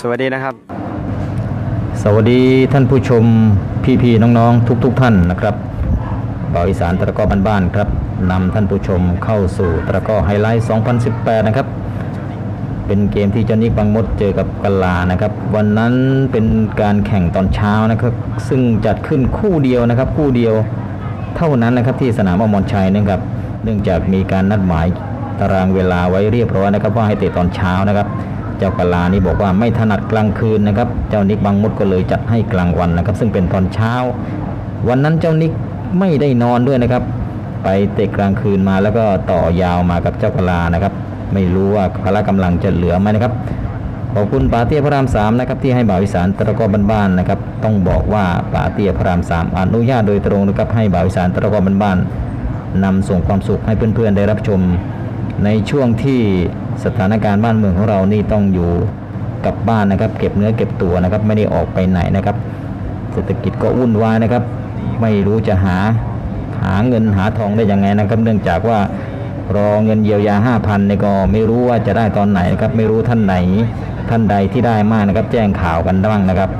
สวัสดีนะครับ สวัสดีท่านผู้ชมพี่ๆน้องๆ ทุก ๆ ท่านนะครับบ่าวอีสานตะก้อบ้านๆครับนำท่านผู้ชมเข้าสู่ตะก้อไฮไลท์ 2018 นะครับ เป็นเกมที่เจ้านิกบางมดเจอกับกลานะครับ วันนั้นเป็นการแข่งตอนเช้านะครับ ซึ่งจัดขึ้นคู่เดียวนะครับ คู่เดียวเท่านั้นนะครับที่สนามอมรชัยนะครับ เนื่องจากมีการนัดหมายตารางเวลาไว้เรียบร้อยนะครับ ว่าให้เตะตอนเช้านะครับ เจ้ากะลานี่บอกว่าไม่ถนัดกลางคืนนะครับ เจ้านิกบางมดก็เลยจัดให้กลางวันนะครับ ซึ่งเป็นตอนเช้า วันนั้นเจ้านิกไม่ได้นอนด้วยนะครับ ไปเตะกลางคืนมาแล้วก็ต่อยาวมากับเจ้ากะลานะครับ ไม่รู้ว่าพละกำลังจะเหลือไหมนะครับขอบคุณป๋าเตี้ยพระรามสามนะครับที่ให้บ่าวอีสานตะกร้อบ้านๆนะครับ ต้องบอกว่าป๋าเตี้ยพระรามสามอนุญาตโดยตรงนะครับให้บ่าวอีสานตะกร้อบ้านๆนำส่งความสุขให้เพื่อนๆได้รับชม ในช่วงที่ สถานการณ์บ้านเมืองของเรานี่ต้องอยู่กับบ้านนะครับ เก็บเนื้อเก็บตัวนะครับ ไม่ได้ออกไปไหนนะครับ เศรษฐกิจก็วุ่นวายนะครับ ไม่รู้จะหาหาเงินหาทองได้ยังไงนะครับ เนื่องจากว่ารอเงินเยียวยา 5,000เนี่ยก็ไม่รู้ว่าจะได้ตอนไหนนะครับ ไม่รู้ท่านไหนท่านใดที่ได้มากนะครับ แจ้งข่าวกันบ้างนะครับ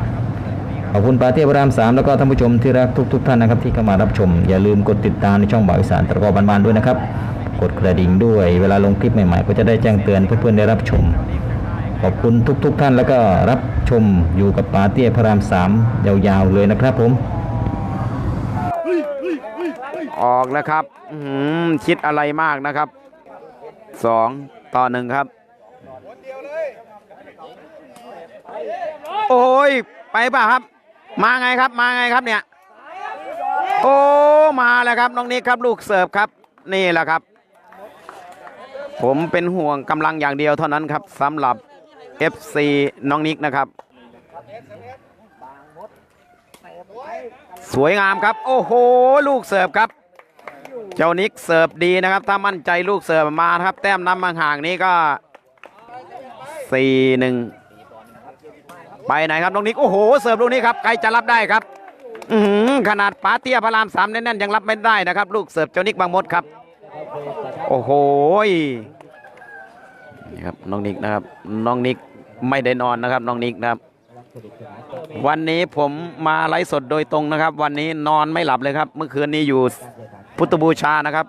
ขอบคุณปาเทียบรามสามแล้วก็ท่านผู้ชมที่รักทุกๆท่านนะครับที่เข้ามารับชม อย่าลืมกดติดตามในช่องบ่าวอีสานตะกอบ้านๆด้วยนะครับ กดกระดิ่งด้วย เวลาลงคลิปใหม่ๆ ก็จะได้แจ้งเตือนเพื่อนๆได้รับชม ขอบคุณทุกๆท่านแล้วก็รับชมอยู่กับปาเตี้ยพระรามสามยาวๆเลยนะครับผมออกแล้วครับคิดอะไรมากนะครับสองต่อหนึ่งครับ โอ้ย ไปป่ะครับ มาไงครับ มาไงครับเนี่ย โอ้ มาแล้วครับ น้องนิกครับ ลูกเสิร์ฟครับ นี่แหละครับ ผมเป็นห่วงกำลังอย่างเดียวเท่านั้นครับสำหรับ FC น้องนิกนะครับ สวยงามครับ โอ้โห ลูกเสิร์ฟครับ เจ้านิกเสิร์ฟดีนะครับ ถ้ามั่นใจลูกเสิร์ฟมาครับ แต้มนำมาห่างนี้ก็สี่หนึ่งไปไหนครับน้องนิกโอ้โหเสิร์ฟลูกนี้ครับใครจะรับได้ครับขนาดปาเตี้ยพระรามสามแน่นๆยังรับไม่ได้นะครับ ลูกเสิร์ฟเจ้านิกบางมดครับ โอ้โหนี่ครับน้องนิกนะครับน้องนิกไม่ได้นอนนะครับน้องนิกนะครับ วันนี้ผมมาไลฟ์สดโดยตรงนะครับ วันนี้นอนไม่หลับเลยครับ เมื่อคืนนี้อยู่พุทธบูชานะครับ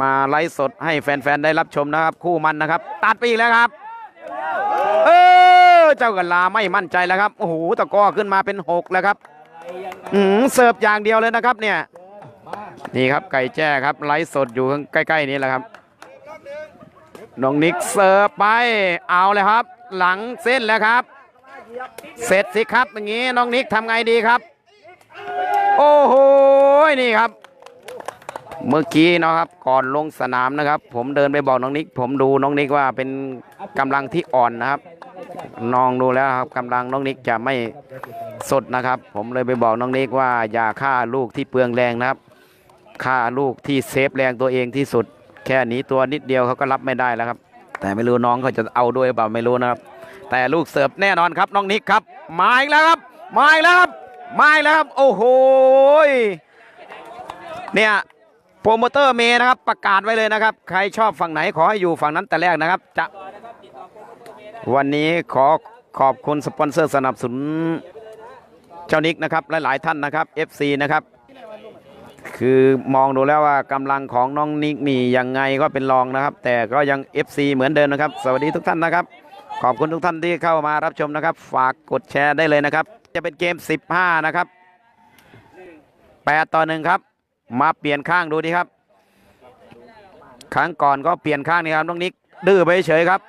มาไลฟ์สดให้แฟนๆได้รับชมนะครับ คู่มันนะครับ ตัดไปอีกแล้วครับเออเจ้ากันลาไม่มั่นใจแล้วครับโอ้โหตะก้อขึ้นมาเป็นหกแล้วครับอืมเสิร์ฟอย่างเดียวเลยนะครับเนี่ย นี่ครับไก่แจ้ครับไลฟ์สดอยู่ใกล้ๆนี้แหละครับน้องนิกเสิร์ฟไปเอาเลยครับ หลังเส้นแล้วครับ เสร็จสิครับอย่างนี้น้องนิกทำไงดีครับ โอ้โหนี่ครับ เมื่อกี้เนาะครับก่อนลงสนามนะครับ ผมเดินไปบอกน้องนิก ผมดูน้องนิกว่าเป็นกำลังที่อ่อนนะครับน้องดูแล้วครับกำลังน้องนิกจะไม่สดนะครับ ผมเลยไปบอกน้องนิกว่าอย่าฆ่าลูกที่เปลืองแรงนะครับ ฆ่าลูกที่เซฟแรงตัวเองที่สุด แค่นี้ตัวนิดเดียวเขาก็รับไม่ได้แล้วครับ แต่ไม่รู้น้องเขาจะเอาด้วยหรือเปล่าไม่รู้นะครับ แต่ลูกเสิร์ฟแน่นอนครับน้องนิกครับมาอีกแล้วครับมาอีกแล้วครับมาอีกแล้วครับโอ้โหยเนี่ยโปรโมเตอร์เมย์นะครับประกาศไว้เลยนะครับ ใครชอบฝั่งไหนขอให้อยู่ฝั่งนั้นแต่แรกนะครับจะวันนี้ขอขอบคุณสปอนเซอร์สนับสนุนเจ้านิกนะครับหลายๆท่านนะครับ FC นะครับ คือมองดูแล้วว่ากำลังของน้องนิกนี่ยังไงก็เป็นรองนะครับ แต่ก็ยัง FC เหมือนเดิมนะครับ สวัสดีทุกท่านนะครับ ขอบคุณทุกท่านที่เข้ามารับชมนะครับ ฝากกดแชร์ได้เลยนะครับ จะเป็นเกม 15 นะครับ 8 ต่อหนึ่งครับ มาเปลี่ยนข้างดูดีครับ ครั้งก่อนก็เปลี่ยนข้างนี่ครับน้องนิกดื้อไปเฉยครับ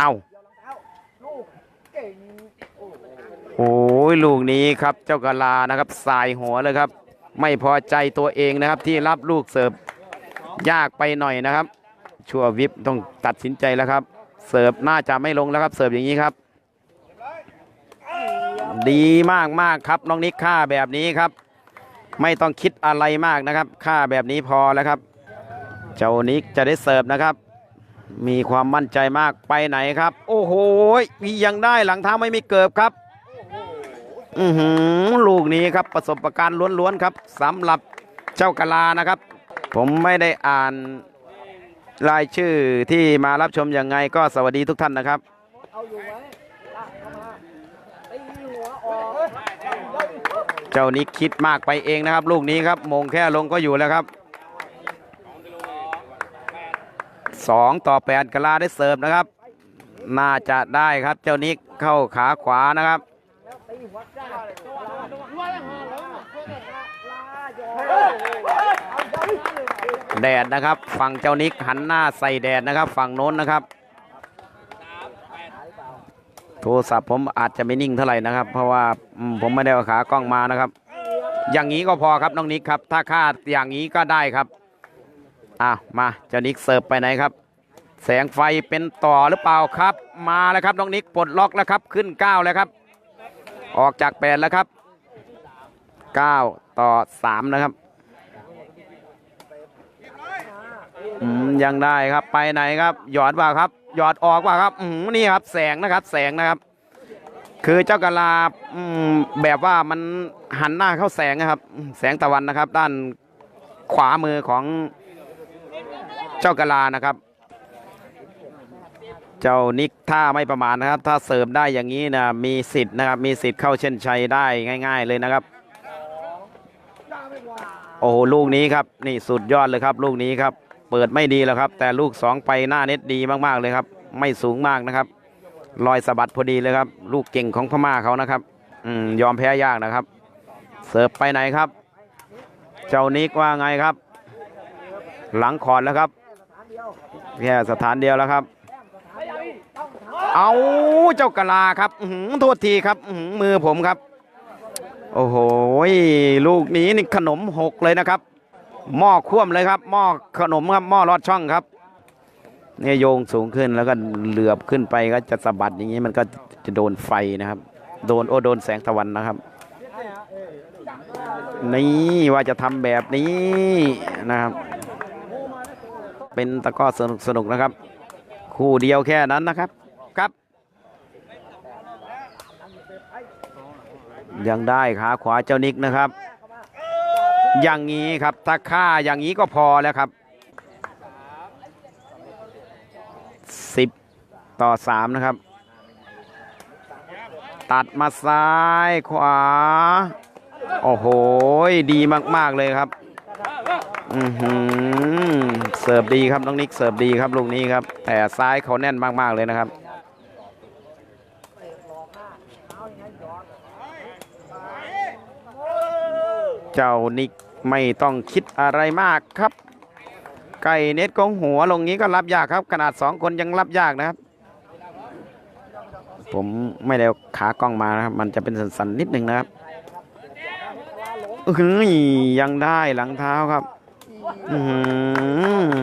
เอา โอ้ยลูกนี้ครับเจ้ากะลานะครับสายหัวเลยครับ ไม่พอใจตัวเองนะครับที่รับลูกเสิร์ฟยากไปหน่อยนะครับ ชัวร์วิปต้องตัดสินใจแล้วครับ เสิร์ฟน่าจะไม่ลงแล้วครับ เสิร์ฟอย่างนี้ครับ ดีมากมากครับน้องนิกค่าแบบนี้ครับ ไม่ต้องคิดอะไรมากนะครับ ค่าแบบนี้พอแล้วครับ เจ้านิกจะได้เสิร์ฟนะครับ มีความมั่นใจมากไปไหนครับ โอ้โหมียังได้หลังเท้าไม่มีเกิบครับอือหือลูกนี้ครับประสบการณ์ล้วนๆครับสำหรับเจ้ากะลานะครับ ผมไม่ได้อ่านรายชื่อที่มารับชมยังไงก็สวัสดีทุกท่านนะครับเอาอยู่ไว้ลากเข้ามาตีหัวออกเจ้านิกคิดมากไปเองนะครับ ลูกนี้ครับมงแค่ลงก็อยู่แล้วครับ สองต่อแปดกลาได้เสิร์ฟนะครับ น่าจะได้ครับเจ้านิกเข้าขาขวานะครับแดดนะครับ ฝั่งเจ้านิกหันหน้าใส่แดดนะครับ ฝั่งโน้นนะครับ โทรศัพท์ผมอาจจะไม่นิ่งเท่าไหร่นะครับ เพราะว่าผมไม่ได้เอาขากล้องมานะครับ อย่างนี้ก็พอครับน้องนิกครับ ถ้าคาดอย่างนี้ก็ได้ครับ อะมาเจ้านิกเสิร์ฟไปไหนครับ แสงไฟเป็นต่อหรือเปล่าครับ มาแล้วครับน้องนิกปลดล็อกแล้วครับขึ้น 9 แล้วครับ ออกจาก8แล้วครับ 9 ต่อ 3 นะครับยังได้ครับไปไหนครับ หยอดว่าครับ หยอดออกว่าครับอืนี่ครับแสงนะครับ แสงนะครับ คือเจ้ากะลาแบบว่ามันหันหน้าเข้าแสงนะครับ แสงตะวันนะครับ ด้านขวามือของ จ้ากะลานะครับ เจ้านิกถ้าไม่ประมาทนะครับ ถ้าเสร์ฟได้อย่างนี้นะมีสิทธิ์นะครับ มีสิทธิ์เข้าเช่นชัยได้ง่าย ๆ เลยนะครับ โอ้โหลูกนี้ครับ นี่สุดยอดเลยครับ ลูกนี้ครับ เปิดไม่ดีแล้วครับ แต่ลูกสองไปหน้าเน็ตดีมากๆเลยครับ ไม่สูงมากนะครับลอยสะบัดพอดีเลยครับ ลูกเก่งของพม่าเขานะครับอืมยอมแพ้ยากนะครับ เสิร์ฟไปไหนครับ เจ้านิกว่าไงครับ หลังขอดแล้วครับ แค่สถานเดียวแล้วครับ เอาเจ้ากะลาครับหือโทษทีครับหือมือผมครับ โอ้โหลูกนี้นี่ขนมหกเลยนะครับ หม้อคว่ำเลยครับ หม้อขนมครับหม้อลอดช่องครับเนี่ยโยงสูงขึ้นแล้วก็เหลือบขึ้นไปก็จะสะบัดอย่างนี้มันก็จะโดนไฟนะครับ โดนโอโดนแสงตะวันนะครับ นี่ว่าจะทำแบบนี้นะครับ เป็นตะก้อสนุกสนุกนะครับ คู่เดียวแค่นั้นนะครับครับ ยังได้ขาขวาเจ้านิกนะครับ อย่างนี้ครับถ้าค่าอย่างนี้ก็พอแล้วครับสิบต่อสามนะครับ ตัดมาซ้ายขวา โอ้โห ดีมาก ๆ เลยครับ อือหือเสิร์ฟดีครับน้องนิกเสิร์ฟดีครับลูกนี้ครับ แต่ซ้ายเขาแน่นมาก ๆ เลยนะครับ เจ้านิกไม่ต้องคิดอะไรมากครับ ไก่เน็ตกองหัวลงนี้ก็รับยากครับ ขนาดสองคนยังรับยากนะครับ ผมไม่ได้ขากล้องมานะครับ มันจะเป็นสันๆนิดหนึ่งนะครับเฮ้ยยังได้หลังเท้าครับ อื้อหือ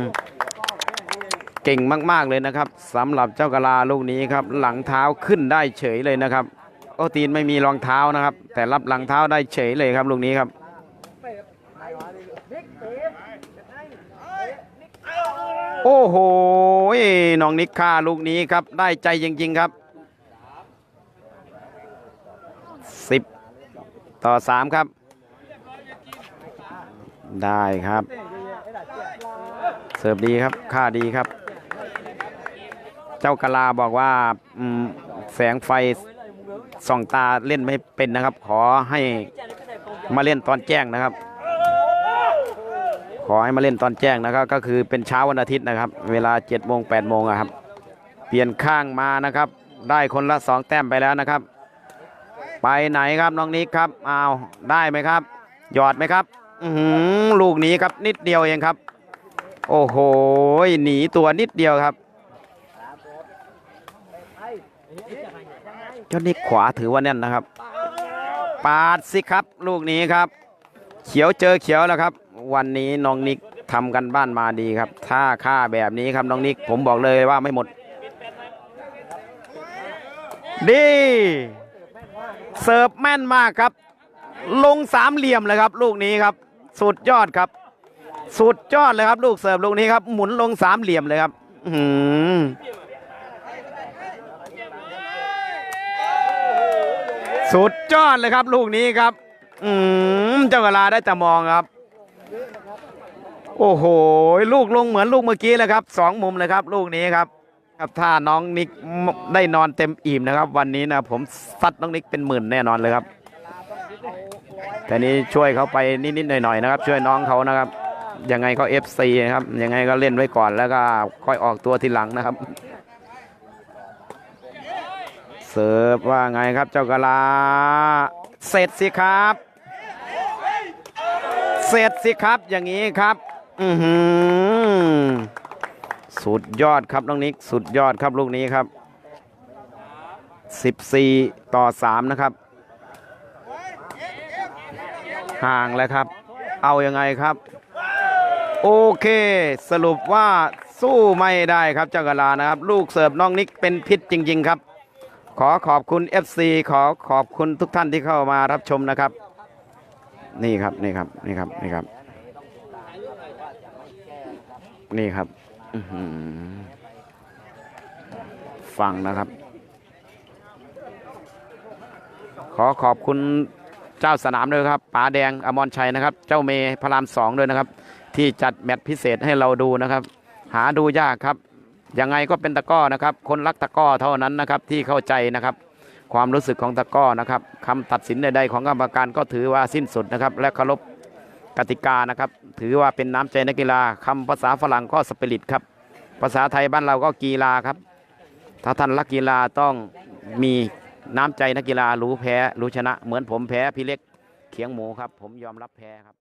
เก่งมากๆเลยนะครับสำหรับเจ้ากะลาลูกนี้ครับ หลังเท้าขึ้นได้เฉยเลยนะครับโอตีนไม่มีรองเท้านะครับ แต่รับหลังเท้าได้เฉยเลยครับลูกนี้ครับ โอ้โหน้องนิกค่าลูกนี้ครับ ได้ใจจริง ๆครับสิบต่อสามครับ ได้ครับ สิร์ฟดีครับค่าดีครับ เจ้ากะลาบอกว่าแสงไฟส่องตาเล่นไม่เป็นนะครับ ขอให้มาเล่นตอนแจ้งนะครับ ขอให้มาเล่นตอนแจ้งนะครับ ก็คือเป็นเช้าวันอาทิตย์นะครับ เวลา7จ็ดโมงแปดโมงครับ เปลี่ยนข้างมานะครับ ได้คนละสองแต้มไปแล้วนะครับ ไปไหนครับน้องนิกครับอ้าวได้ไหมครับ หยอดไหมครับลูกนี้ครับนิดเดียวเองครับ โอ้โห หนีตัวนิดเดียวครับเจ้านิกขวาถือว่าแน่นนะครับ ปาดสิครับ ลูกนี้ครับ เขียวเจอเขียวแล้วครับ วันนี้น้องนิกทำกันบ้านมาดีครับ ถ้าค่าแบบนี้ครับน้องนิก ผมบอกเลยว่าไม่หมด ดีเสิร์ฟแม่นมากครับ ลงสามเหลี่ยมเลยครับ ลูกนี้ครับ สุดยอดครับ สุดยอดเลยครับ ลูกเสิร์ฟลูกนี้ครับ หมุนลงสามเหลี่ยมเลยครับอื้อหือสุดยอดเลยครับ ลูกนี้ครับ อืมเจ้ากะลาได้แต่มองครับ โอ้โห ลูกลงเหมือนลูกเมื่อกี้เลยครับสองมุมเลยครับ ลูกนี้ครับ ครับถ้าน้องนิกได้นอนเต็มอิ่มนะครับ วันนี้นะผมซัดน้องนิกเป็นหมื่นแน่นอนเลยครับแต่นี้ช่วยเขาไปนิดๆหน่อยๆนะครับ ช่วยน้องเขานะครับ ยังไงก็เอฟซีนะครับยังไงก็เล่นไว้ก่อนแล้วก็ค่อยออกตัวทีหลังนะครับ เสิร์ฟว่าไงครับเจ้ากะลา เสร็จสิครับ เสร็จสิครับอย่างนี้ครับอือหือสุดยอดครับน้องนิกสุดยอดครับลูกนี้ครับ 14 ต่อ 3 นะครับ ห่างแล้วครับ เอายังไงครับ โอเค สรุปว่าสู้ไม่ได้ครับเจ้ากะลานะครับ ลูกเสิร์ฟน้องนิกเป็นพิษจริง ๆ ครับ ขอขอบคุณ FC ขอขอบคุณทุกท่านที่เข้ามารับชมนะครับ นี่ครับนี่ครับนี่ครับนี่ครับ นี่ครับฟังนะครับ ขอขอบคุณเจ้าสนามด้วยครับป๋าแดงอมรชัยนะครับ เจ้าเมย์พระรามสองด้วยนะครับ ที่จัดแมตช์พิเศษให้เราดูนะครับ หาดูยากครับ ยังไงก็เป็นตะก้อนะครับ คนรักตะก้อเท่านั้นนะครับที่เข้าใจนะครับ ความรู้สึกของตะก้อนะครับคำตัดสินใดๆของกรรมการก็ถือว่าสิ้นสุดนะครับ และเคารพกติกานะครับ ถือว่าเป็นน้ำใจนักกีฬาคำภาษาฝรั่งก็สปิริตครับ ภาษาไทยบ้านเราก็กีฬาครับ ถ้าท่านรักกีฬาต้องมีน้ำใจนักกีฬารู้แพ้รู้ชนะ เหมือนผมแพ้พี่เล็กเขียงหมูครับ ผมยอมรับแพ้ครับ